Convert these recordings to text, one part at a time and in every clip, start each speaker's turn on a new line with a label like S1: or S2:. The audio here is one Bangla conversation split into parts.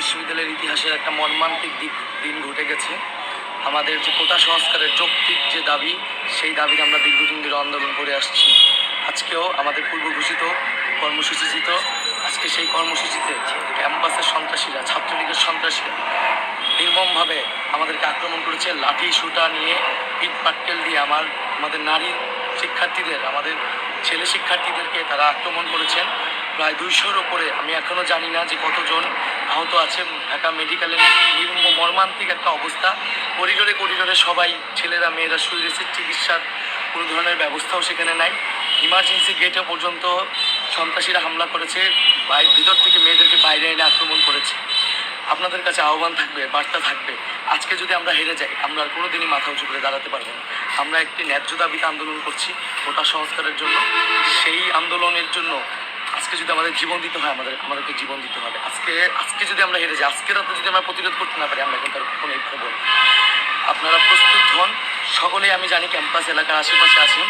S1: বিশ্ববিদ্যালয়ের ইতিহাসের একটা মর্মান্তিক দিক দিন ঘটে গেছে। আমাদের যে কোটা সংস্কারের যৌক্তিক যে দাবি, সেই দাবিতে আমরা দীর্ঘদিন ধরে আন্দোলন করে আসছি। আজকেও আমাদের পূর্ব ঘোষিত কর্মসূচি ছিল। আজকে সেই কর্মসূচিতে ক্যাম্পাসের সন্ত্রাসীরা, ছাত্রলীগের সন্ত্রাসীরা নির্মমভাবে আমাদেরকে আক্রমণ করেছে। লাঠি সুটা নিয়ে ইট, পাটকেল দিয়ে আমার আমাদের নারী শিক্ষার্থীদের, আমাদের ছেলে শিক্ষার্থীদেরকে তারা আক্রমণ করেছেন। প্রায় দুইশোর ওপরে আমি এখনও জানি না যে কতজন আহত আছে ঢাকা মেডিকেলের নির্ম মর্মান্তিক একটা অবস্থা। করিডোরে করিডোরে সবাই, ছেলেরা, মেয়েরা শুয়ে চিকিৎসার কোনো ধরনের ব্যবস্থাও সেখানে নাই। ইমার্জেন্সি গেটে পর্যন্ত সন্ত্রাসীরা হামলা করেছে। ভিতর থেকে মেয়েদেরকে বাইরে এনে আক্রমণ করেছে। আপনাদের কাছে আহ্বান থাকবে, বার্তা থাকবে, আজকে যদি আমরা হেরে যাই, আমরা আর কোনোদিনই মাথা উঁচু করে দাঁড়াতে পারব না। আমরা একটি ন্যায্য দাবিতে আন্দোলন করছি, ওটা সংস্কারের জন্য। সেই আন্দোলনের জন্য আজকে যদি আমাদের জীবন দিতে হয়, আমাদের, আমাদেরকে জীবন দিতে হবে। আজকে আজকে যদি আমরা হেরে যাই, আজকে রাতে যদি আমরা প্রতিরোধ করতে না পারি, আমরা কিন্তু আর এইভাবে বলব আপনারা প্রস্তুত হন। সকলেই আমি জানি ক্যাম্পাস এলাকার আশেপাশে আছেন।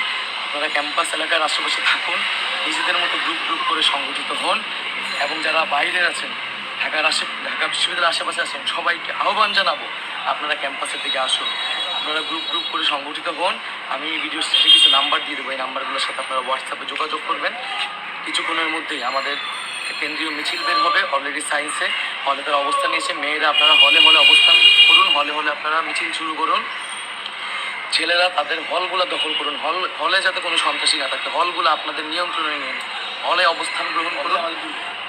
S1: আপনারা ক্যাম্পাস এলাকার আশেপাশে থাকুন। নিজেদের মতো গ্রুপ গ্রুপ করে সংগঠিত হন। এবং যারা বাইরে আছেন, ঢাকার আশে ঢাকা বিশ্ববিদ্যালয়ের আশেপাশে আছেন, সবাইকে আহ্বান জানাব, আপনারা ক্যাম্পাসের দিকে আসুন। আপনারা গ্রুপ গ্রুপ করে সংগঠিত হন। আমি ভিডিও শেষে কিছু নাম্বার দিয়ে দেবো। এই নাম্বারগুলোর সাথে আপনারা হোয়াটসঅ্যাপে যোগাযোগ করবেন। কিছুক্ষণের মধ্যেই আমাদের কেন্দ্রীয় মিছিল বের হবে অলরেডি সায়েন্সে হলে তারা অবস্থান নিয়েছে। মেয়েরা আপনারা হলে হলে অবস্থান করুন। হলে হলে আপনারা মিছিল শুরু করুন। ছেলেরা তাদের হলগুলো দখল করুন। হল, হলে যাতে কোনো সন্ত্রাসী না থাকে। হলগুলো আপনাদের নিয়ন্ত্রণে নিন। হলে অবস্থান গ্রহণ করুন।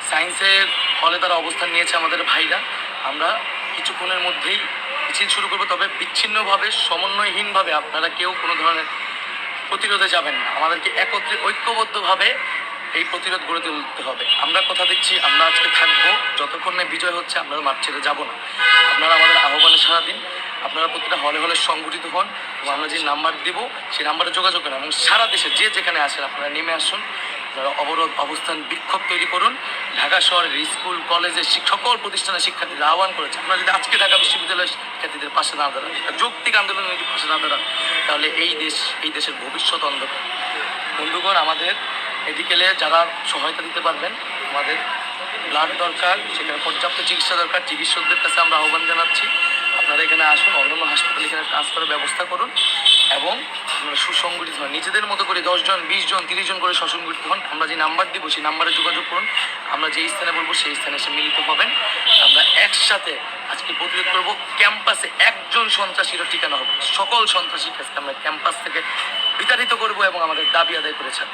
S1: সায়েন্সের হলে তারা অবস্থান নিয়েছে আমাদের ভাইরা। আমরা কিছুক্ষণের মধ্যেই মিছিল শুরু করব, তবে বিচ্ছিন্নভাবে, সমন্বয়হীনভাবে আপনারা কেউ কোনো ধরনের প্রতিরোধে যাবেন না। আমাদেরকে একত্রে ঐক্যবদ্ধভাবে এই প্রতিরোধ গড়ে তুলতে হবে। আমরা কথা দিচ্ছি, আমরা আজকে থাকব, যতক্ষণ না বিজয় হচ্ছে আমরা মাঠ ছেড়ে যাব না। আপনারা আমাদের আহ্বানে সারা দিন। আপনারা প্রতিটা হলে হলে সংগঠিত হন। এবং আমরা যে নাম্বার দিব, সেই নাম্বারে যোগাযোগ করেন এবং সারা দেশে যে যেখানে আসেন আপনারা নেমে আসুন। আপনারা অবরোধ অবস্থান বিক্ষোভ তৈরি করুন। ঢাকা শহরের স্কুল, কলেজের সকল প্রতিষ্ঠানের শিক্ষার্থীদের আহ্বান করেছে। আপনারা যদি আজকে ঢাকা বিশ্ববিদ্যালয়ের শিক্ষার্থীদের পাশে না দাঁড়ান যৌক্তিক আন্দোলনের যদি পাশে না দাঁড়ান, তাহলে এই দেশ, এই দেশের ভবিষ্যৎ অন্ধকার। বন্ধুগণ, আমাদের মেডিকেলে যারা সহায়তা দিতে পারবেন, আমাদের ব্লাড দরকার, সেখানে পর্যাপ্ত চিকিৎসা দরকার। চিকিৎসকদের কাছে আমরা আহ্বান জানাচ্ছি। আপনারা এখানে আসুন, অন্যান্য হাসপাতালে এখানে ট্রান্সফারের ব্যবস্থা করুন। সুসংগঠিত হন। নিজেদের মতো করে দশজন বিশ জন তিরিশ জন করে সুসংগঠিত হন। আমরা যে নাম্বার দিব, সেই নাম্বারে যোগাযোগ করুন। আমরা যেই স্থানে বলব, সেই স্থানে এসে মিলিত হবেন। আমরা একসাথে আজকে প্রতিরোধ করব। ক্যাম্পাসে একজন সন্ত্রাসীরও ঠিকানা হবে সকল সন্ত্রাসীকে আজকে আমরা ক্যাম্পাস থেকে বিতাড়িত করব এবং আমাদের দাবি আদায় করেছেন।